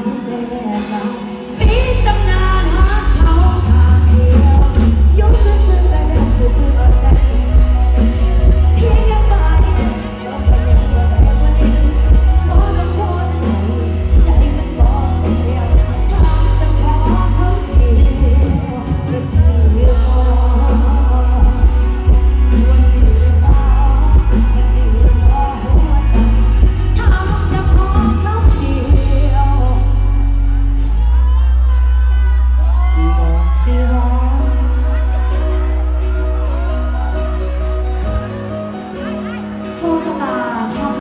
이제